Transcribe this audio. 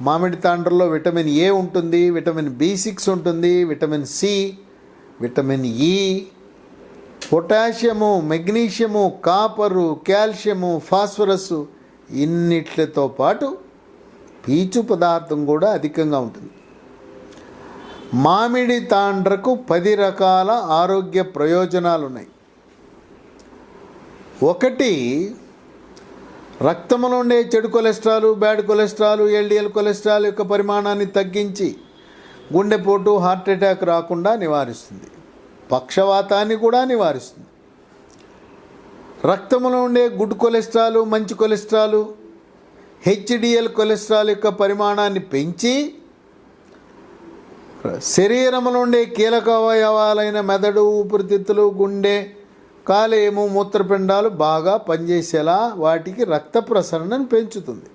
మామిడి తాండ్రలో vitamin A ఉంటుంది vitamin B six ఉంటుంది vitamin C vitamin E. Potassium magnesium copper calcium phosphorus ఇన్నిట్లతో పాటు పీచు పదార్థం కూడా అధికంగా ఉంటుంది. మామిడి తాండ్రకు పది రకాల ఆరోగ్య ప్రయోజనాలు ఉన్నాయి ఒకటి రక్తంలో ఉండే చెడు cholesterol bad cholesterol LDL cholesterol యొక్క పరిమాణాన్ని తగ్గించి గుండెపోటు హార్ట్ అటాక్ రాకుండా నివారిస్తుంది. పక్షవాతాన్ని కూడా నివారిస్తుంది. రక్తంలో ఉండే గుడ్ కొలెస్ట్రాల్ మంచి కొలెస్ట్రాల్ హెచ్డిఎల్ కొలెస్ట్రాల్ యొక్క పరిమాణాన్ని పెంచి శరీరంలో ఉండే కీలక అవయవాలైన మెదడు ఊపిరితిత్తులు గుండె కాలేయము మూత్రపిండాలు బాగా పనిచేసేలా వాటికి రక్త ప్రసరణను పెంచుతుంది.